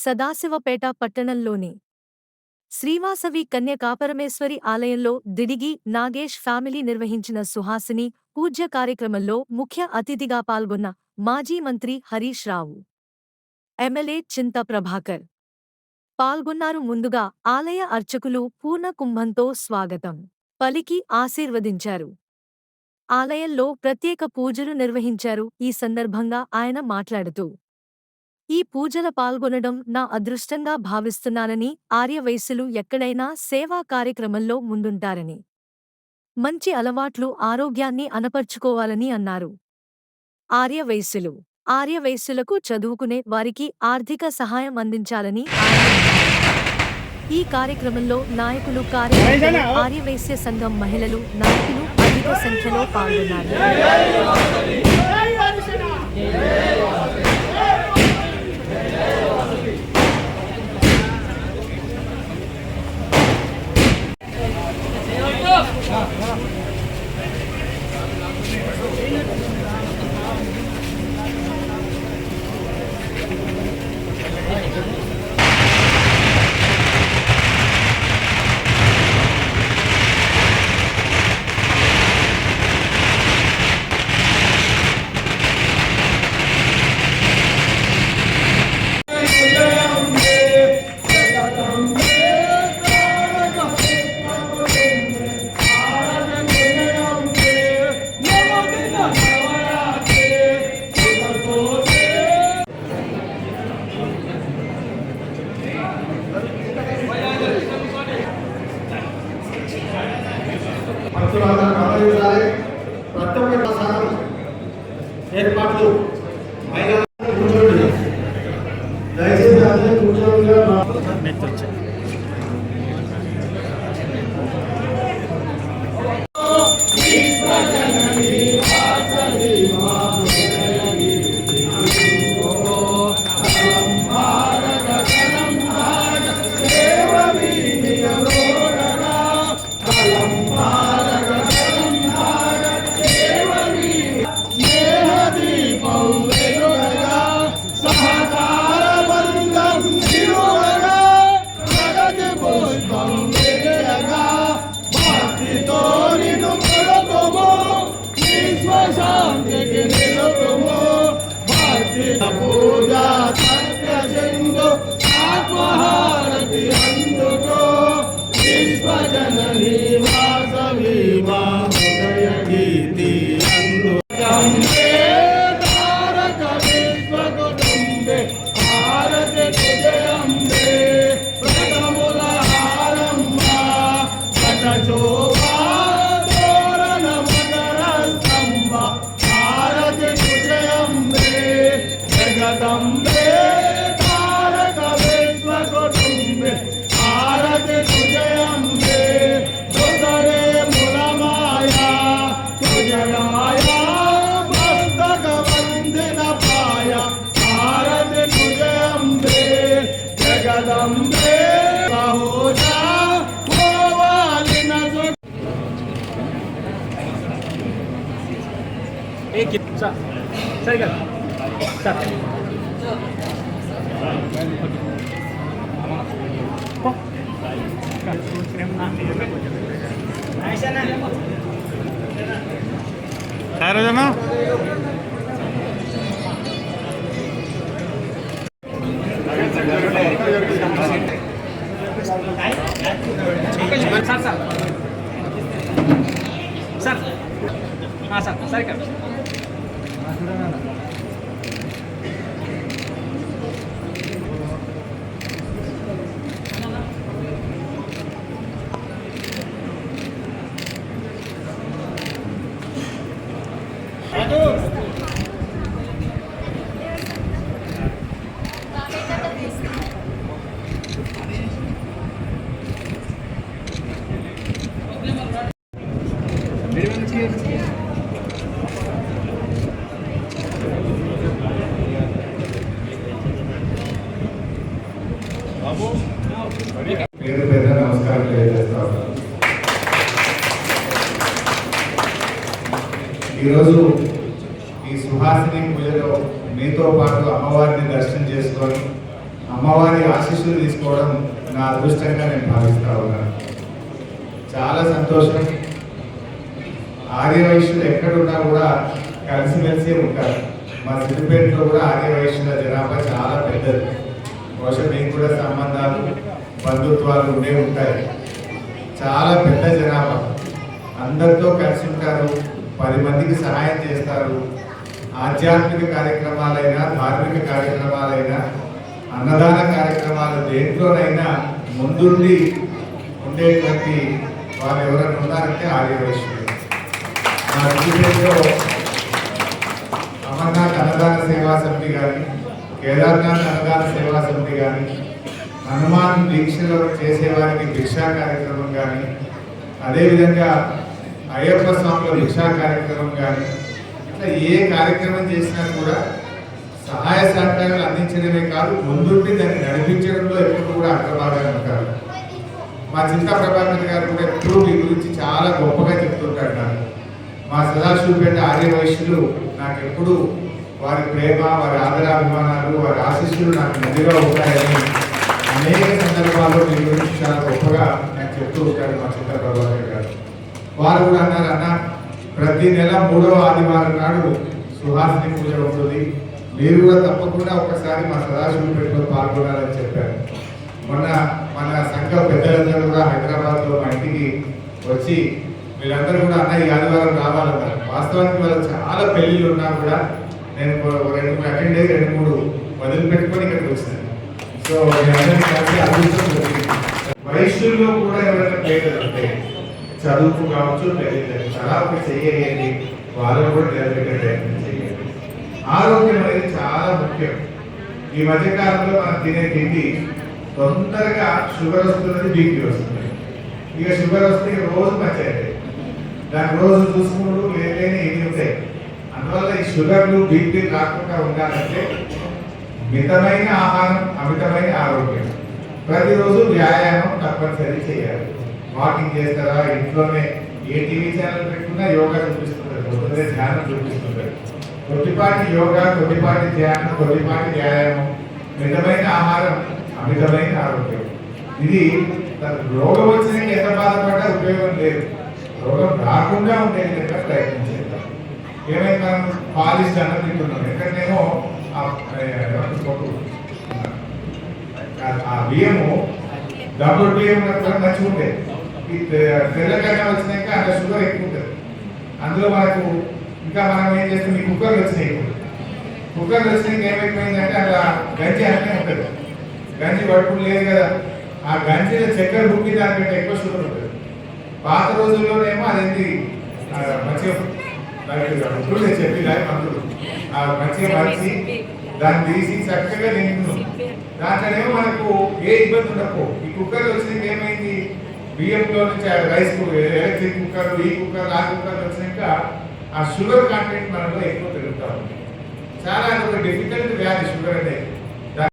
సదాశివపేట పట్టణంలోని శ్రీవాసవి కన్యకాపరమేశ్వరి ఆలయంలో దిడిగి నాగేష్ ఫ్యామిలీ నిర్వహించిన సుహాసిని పూజ్య కార్యక్రమంలో ముఖ్య అతిథిగా పాల్గొన్న మాజీ మంత్రి హరీష్ రావు. ఎమ్మెల్యే చింత ప్రభాకర్ పాల్గొన్నారు. ముందుగా ఆలయ అర్చకులు పూర్ణ కుంభంతో స్వాగతం. పలికి ఆశీర్వదించారు. ఆలయంలో ప్రత్యేక పూజలు నిర్వహించారు. ఈ సందర్భంగా ఆయన మాట్లాడుతూ ఈ పూజల పాల్గొనడం నా అదృష్టంగా భావిస్తున్నానని ఆర్యవయస్సులు ఎక్కడైనా సేవా కార్యక్రమంలో ముందుంటారని. మంచి అలవాట్లు ఆరోగ్యాన్ని అనపర్చుకోవాలని అన్నారు. ఆర్యవయస్సులు ఆర్యవయస్సులకు చదువుకునే వారికి ఆర్థిక సహాయం అందించాలని ఈ కార్యక్రమంలో నాయకులు కార్యకర్తలు ఆర్యవైశ్య సంఘం మహిళలు నాయకులు అధిక సంఖ్యలో పాల్గొన్నారు. భక్తులందరూ గమనించాలి ప్రతి ఒక్క సంఘం ఏర్పాట్లు పూజా సత్య जगदम्बे तारक विश्व कुटुम्बे भारत तुझे अम्बे सुधरे मूल माया तुझे माया मस्तक वंदन पाया भारत तुझे अम्बे जगदम्बे एक सर सर सर। ना సార్ సార్ సరే కదా పేరు పేద నమస్కారం ఈరోజు ఈ సుహాసిని పూజలో మీతో పాటు అమ్మవారిని దర్శనం చేసుకొని అమ్మవారి ఆశీస్సులు తీసుకోవడం నా అదృష్టంగా నేను భావిస్తా ఉన్నాను. చాలా సంతోషం. ఆర్యవైశ్యులు ఎక్కడున్నా కూడా కలిసిమెలిసి ఉంటారు. మా సిద్దిపేటలో కూడా ఆర్యవైశ్యుల జనాభా చాలా పెద్దది. బహుశా మీకు కూడా సంబంధాలు బంధుత్వాలు ఉండే ఉంటాయి. చాలా పెద్ద జనాభా. అందరితో కలిసి ఉంటారు పది మందికి సహాయం చేస్తారు. ఆధ్యాత్మిక కార్యక్రమాలైనా ధార్మిక కార్యక్రమాలైనా అన్నదాన కార్యక్రమాలు దేంట్లోనైనా ముందుండి ఉండేటువంటి వారు ఎవరైనా ఉన్నారంటే ఆర్యవైశ్యులు మా సిద్దిపేటలో అమర్నాథ్ అన్నదాన సేవా సమితి కానీ కేదార్నాథ్ అన్నదాన సేవా సమితి కానీ హనుమాన్ దీక్షలు చేసేవారికి భిక్షా కార్యక్రమం కానీ అదేవిధంగా అయ్యప్ప స్వామిలో భిక్షా కార్యక్రమం కానీ ఇట్లా ఏ కార్యక్రమం చేసినా కూడా సహాయ సహకారాలు అందించడమే కాదు ముందుండి దాన్ని నడిపించడంలో ఎప్పుడు కూడా అగ్రభాగాలు ఉంటారు. మా చింతా ప్రభాకర్ గారు కూడా ఎప్పుడూ మీ గురించి చాలా గొప్పగా చెప్తుంటాడు నాకు. మా సదాశివపేట ఆర్యవైశ్యులు నాకు ఎప్పుడూ వారి ప్రేమ వారి ఆదరాభిమానాలు వారి ఆశీస్సులు నాకు నిధిగా ఉంటాయని అనేక సందర్భాల్లో మీ గురించి చాలా గొప్పగా నాకు చెప్తూ ఉంటాడు మా చింతా ప్రభాకర్ గారు. వారు కూడా అన్నారు అన్న ప్రతి నెల మూడవ ఆదివారం నాడు సుహాసిని పూజ ఉంటుంది. మీరు కూడా తప్పకుండా ఒకసారి మా సదాశివపేటలో పాల్గొనాలని చెప్పారు. మొన్న మన సంఘ పెద్దలందరూ కూడా హైదరాబాద్లో మా ఇంటికి వచ్చి వీళ్ళందరూ కూడా అన్న ఈ ఆదివారం రావాలన్నారు. వాస్తవానికి వాళ్ళు చాలా పెళ్ళిళ్ళు ఉన్నా కూడా నేను రెండు మూడు అటెండ్ అయ్యి రెండు మూడు వదిలిపెట్టుకొని ఇక్కడికి వచ్చాను. సో వయస్సుల్లో కూడా ఎవరైనా పేదలు ఉంటే చదువుకు కావచ్చు పెళ్ళి చాలా ఒక చెయ్యండి వాళ్ళు కూడా నిలబెట్టే ప్రయత్నం చేయండి ఆరోగ్యం అనేది చాలా ముఖ్యం. ఈ మధ్య కాలంలో మనం తినే తిండి తొందరగా షుగర్ వస్తున్నది బీపీ వస్తుంది ఇక షుగర్ వస్తే ఇక రోజు మంచిది దాని రోజు చూసుకుంటూ లేని ఇవి ఉంటాయి. అందువల్ల ఈ షుగర్లు బీపీ రాకుండా ఉండాలంటే మితమైన ఆహారం అమితమైన ఆరోగ్యం. ప్రతిరోజు వ్యాయామం తప్పనిసరి చేయాలి. వాకింగ్ చేస్తారా? ఇంట్లోనే ఏ టీవీ ఛానల్ పెట్టుకున్నా యోగా చూపిస్తుంటారు. పొద్దున్నే ధ్యానం చూపిస్తుంటారు. కొద్దిపాటి యోగా కొద్దిపాటి ధ్యానం కొద్దిపాటి వ్యాయామం మితమైన ఆహారం అమితమైన ఆరోగ్యం. ఇది రోగం వచ్చినాక ఎంత బాధపడ్డా ఉపయోగం లేదు. రోగం రాకుండా ఉండేది విధంగా ఏమైనా మనం పాలిష్ అన్నం తింటున్నాం ఎక్కడనేమో ఆ, బియ్యము డబుల్ బియ్యం ఉన్నప్పుడు మంచిగా ఉంటాయి. ఈ తె- తెల్లకన్నా వచ్చినాక అక్కడ షుగర్ ఎక్కువ ఉంటుంది. అందులో మనకు ఇంకా మనం ఏం చేస్తాం? ఈ కుక్కర్లు వచ్చినాయి కుక్కర్లు వచ్చినాక ఏమైపోయిందంటే అలా గంజి అన్నీ ఉంటుంది. గంజి పడుకుని లేదు కదా. ఆ గంజిలో చక్కెర బుక్కి దానికంటే ఎక్కువ షుగర్ ఉంటుంది. పాత రోజుల్లోనేమో అదేంటి? ఆ, మంచిగా ఇప్పుడు నేను చెప్పి ఆ మంచిగా మంచి దాన్ని తీసి చక్కగా తింటున్నాం దాంట్లోనేమో మనకు ఏ ఇబ్బంది ఉండకపో ఈ కుక్కర్ వచ్చినాక ఏమైంది? బియ్యంలో నుంచి రైస్ ఎలక్ట్రిక్ కుక్కర్ ఈ కుక్కర్ ఆ కుక్కర్ వచ్చినాక ఆ షుగర్ కంటెంట్ మనలో ఎక్కువ పెరుగుతా ఉంది. చాలా ఒక డిఫికల్ట్ వ్యాధి షుగర్ అనేది.